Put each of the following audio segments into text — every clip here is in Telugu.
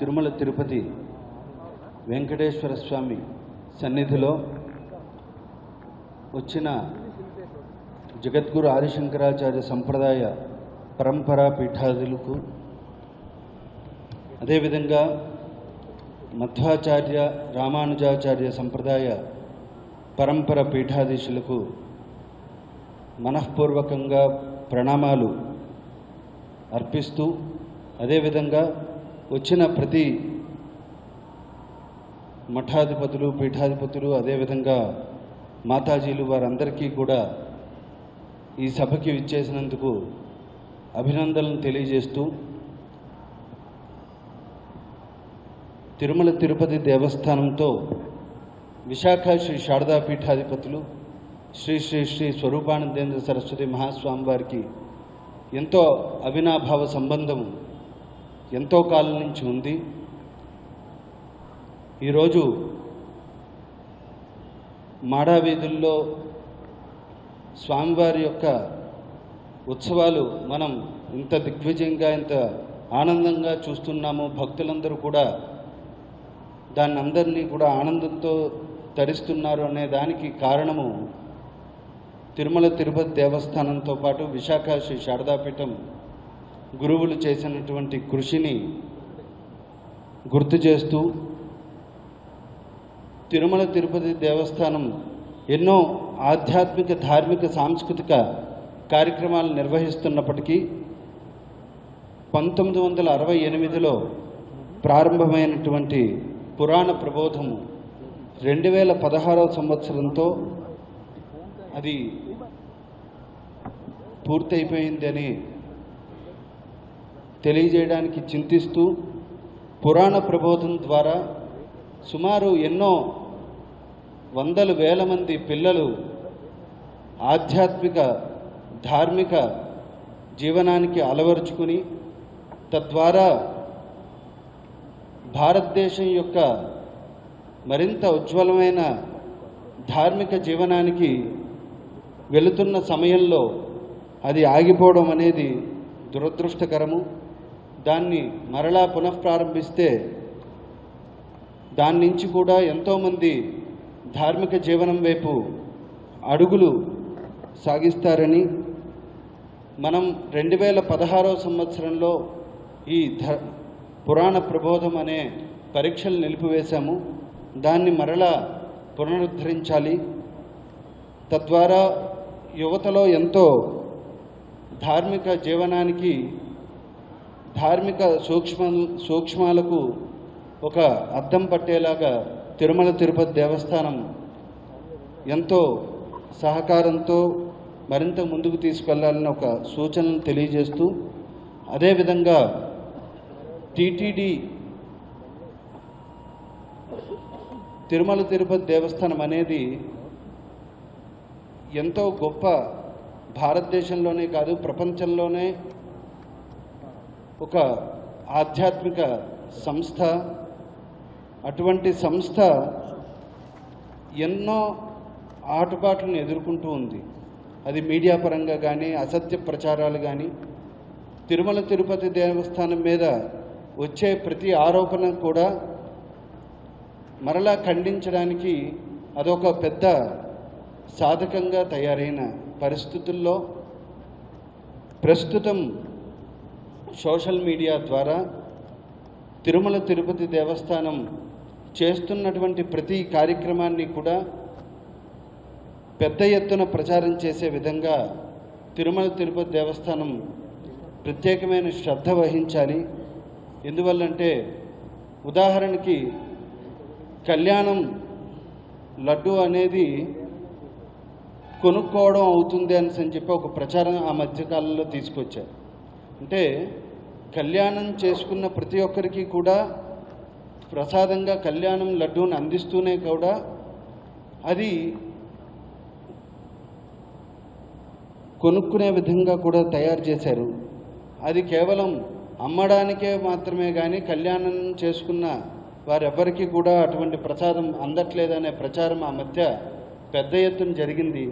తిరుమల తిరుపతి వెంకటేశ్వర స్వామి సన్నిధిలో వచ్చిన జగద్గురు ఆదిశంకరాచార్య సంప్రదాయ పరంపరా పీఠాదులకు అదేవిధంగా మధ్వాచార్య రామానుజాచార్య సంప్రదాయ పరంపర పీఠాధీశులకు మనఃపూర్వకంగా ప్రణామాలు అర్పిస్తూ అదేవిధంగా వచ్చిన ప్రతి మఠాధిపతులు పీఠాధిపతులు అదేవిధంగా మాతాజీలు వారందరికీ కూడా ఈ సభకి విచ్చేసినందుకు అభినందనలు తెలియజేస్తూ తిరుమల తిరుపతి దేవస్థానంతో విశాఖ శ్రీ శారదా పీఠాధిపతులు శ్రీ శ్రీ శ్రీ స్వరూపానందేంద్ర సరస్వతి మహాస్వామి వారికి ఎంతో అవినాభావ సంబంధం ఎంతో కాలం నుంచి ఉంది. ఈరోజు మాడా వీధుల్లో స్వామివారి యొక్క ఉత్సవాలు మనం ఇంత దిగ్విజయంగా ఇంత ఆనందంగా చూస్తున్నాము. భక్తులందరూ కూడా దాన్ని అందరినీ కూడా ఆనందంతో తరిస్తున్నారు అనే దానికి కారణము తిరుమల తిరుపతి దేవస్థానంతో పాటు విశాఖ శ్రీ శారదాపీఠం గురువులు చేసినటువంటి కృషిని గుర్తు చేస్తూ తిరుమల తిరుపతి దేవస్థానం ఎన్నో ఆధ్యాత్మిక ధార్మిక సాంస్కృతిక కార్యక్రమాలు నిర్వహిస్తున్నప్పటికీ పంతొమ్మిది వందల అరవై ఎనిమిదిలో ప్రారంభమైనటువంటి పురాణ ప్రబోధము రెండు వేల పదహారవ సంవత్సరంతో అది పూర్తయిపోయిందని తెలియజేయడానికి చింతిస్తూ పురాణ ప్రబోధం ద్వారా సుమారు ఎన్నో వందల వేల మంది పిల్లలు ఆధ్యాత్మిక ధార్మిక జీవనానికి అలవరుచుకుని తద్వారా భారతదేశం యొక్క మరింత ఉజ్వలమైన ధార్మిక జీవనానికి వెళుతున్న సమయంలో అది ఆగిపోవడం అనేది దురదృష్టకరము. దాన్ని మరలా పునఃప్రారంభిస్తే దాని నుంచి కూడా ఎంతోమంది ధార్మిక జీవనం వైపు అడుగులు సాగిస్తారని మనం రెండు వేల పదహారవ సంవత్సరంలో ఈ ధ పురాణ ప్రబోధం అనే పరీక్షలు నిలిపివేశాము. దాన్ని మరలా పునరుద్ధరించాలి. తద్వారా యువతలో ఎంతో ధార్మిక జీవనానికి ధార్మిక సూక్ష్మ సూక్ష్మాలకు ఒక అద్దం పట్టేలాగా తిరుమల తిరుపతి దేవస్థానం ఎంతో సహకారంతో మరింత ముందుకు తీసుకెళ్ళాలని ఒక సూచనను తెలియజేస్తూ అదేవిధంగా టీటీడీ తిరుమల తిరుపతి దేవస్థానం అనేది ఎంతో గొప్ప భారతదేశంలోనే కాదు ప్రపంచంలోనే ఒక ఆధ్యాత్మిక సంస్థ. అటువంటి సంస్థ ఎన్నో ఆటపాట్లను ఎదుర్కొంటూ ఉంది. అది మీడియా పరంగా కానీ అసత్య ప్రచారాలు కానీ తిరుమల తిరుపతి దేవస్థానం మీద వచ్చే ప్రతి ఆరోపణ కూడా మరలా ఖండించడానికి అదొక పెద్ద సాధకంగా తయారైన పరిస్థితుల్లో ప్రస్తుతం సోషల్ మీడియా ద్వారా తిరుమల తిరుపతి దేవస్థానం చేస్తున్నటువంటి ప్రతి కార్యక్రమాన్ని కూడా పెద్ద ఎత్తున ప్రచారం చేసే విధంగా తిరుమల తిరుపతి దేవస్థానం ప్రత్యేకమైన శ్రద్ధ వహించాలి. ఎందువల్లంటే ఉదాహరణకి కళ్యాణం లడ్డు అనేది కొనుక్కోవడం అవుతుంది అని అని చెప్పి ఒక ప్రచారం ఆ మధ్యకాలంలో తీసుకొచ్చారు. అంటే కళ్యాణం చేసుకున్న ప్రతి ఒక్కరికి కూడా ప్రసాదంగా కళ్యాణం లడ్డూని అందిస్తూనే కూడా అది కొనుక్కునే విధంగా కూడా తయారు చేశారు. అది కేవలం అమ్మడానికే మాత్రమే కానీ కళ్యాణం చేసుకున్న వారెవ్వరికీ కూడా అటువంటి ప్రసాదం అందట్లేదనే ప్రచారం ఆ మధ్య పెద్ద ఎత్తున జరిగింది.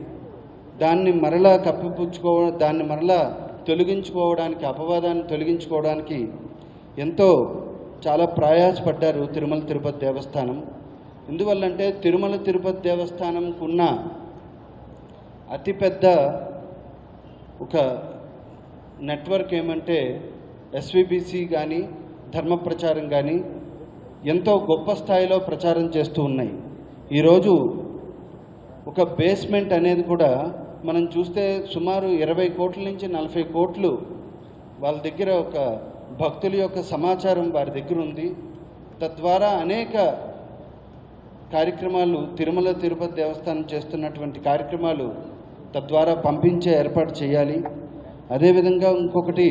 దాన్ని మరలా కప్పిపుచ్చుకో దాన్ని మరలా తొలగించుకోవడానికి అపవాదాన్ని తొలగించుకోవడానికి ఎంతో చాలా ప్రయాసపడ్డారు తిరుమల తిరుపతి దేవస్థానం. ఎందువల్లంటే తిరుమల తిరుపతి దేవస్థానంకున్న అతిపెద్ద ఒక నెట్వర్క్ ఏమంటే ఎస్విబిసి కానీ ధర్మ ప్రచారం కానీ ఎంతో గొప్ప స్థాయిలో ప్రచారం చేస్తూ ఉన్నాయి. ఈరోజు ఒక బేస్మెంట్ అనేది కూడా మనం చూస్తే సుమారు ఇరవై కోట్ల నుంచి నలభై కోట్లు వాళ్ళ దగ్గర ఒక భక్తుల యొక్క సమాచారం వారి దగ్గర ఉంది. తద్వారా అనేక కార్యక్రమాలు తిరుమల తిరుపతి దేవస్థానం చేస్తున్నటువంటి కార్యక్రమాలు తద్వారా పంపించే ఏర్పాటు చేయాలి. అదేవిధంగా ఇంకొకటి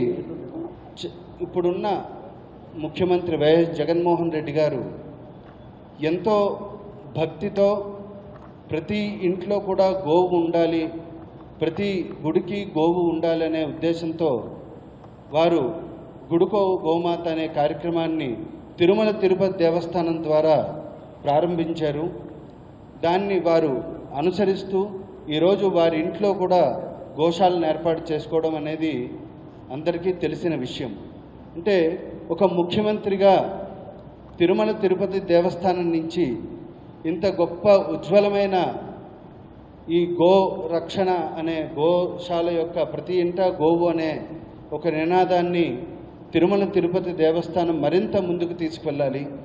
ఇప్పుడున్న ముఖ్యమంత్రి వైఎస్ జగన్మోహన్ రెడ్డి గారు ఎంతో భక్తితో ప్రతి ఇంట్లో కూడా గోవు ఉండాలి ప్రతి గుడికి గోవు ఉండాలనే ఉద్దేశంతో వారు గుడుకో గోమాత అనే కార్యక్రమాన్ని తిరుమల తిరుపతి దేవస్థానం ద్వారా ప్రారంభించారు. దాన్ని వారు అనుసరిస్తూ ఈరోజు వారి ఇంట్లో కూడా గోశాలను ఏర్పాటు చేసుకోవడం అనేది అందరికీ తెలిసిన విషయం. అంటే ఒక ముఖ్యమంత్రిగా తిరుమల తిరుపతి దేవస్థానం నుంచి ఇంత గొప్ప ఉజ్వలమైన ఈ గో రక్షణ అనే గోశాల యొక్క ప్రతి ఇంట గోవు అనే ఒక నినాదాన్ని తిరుమల తిరుపతి దేవస్థానం మరింత ముందుకు తీసుకువెళ్ళాలి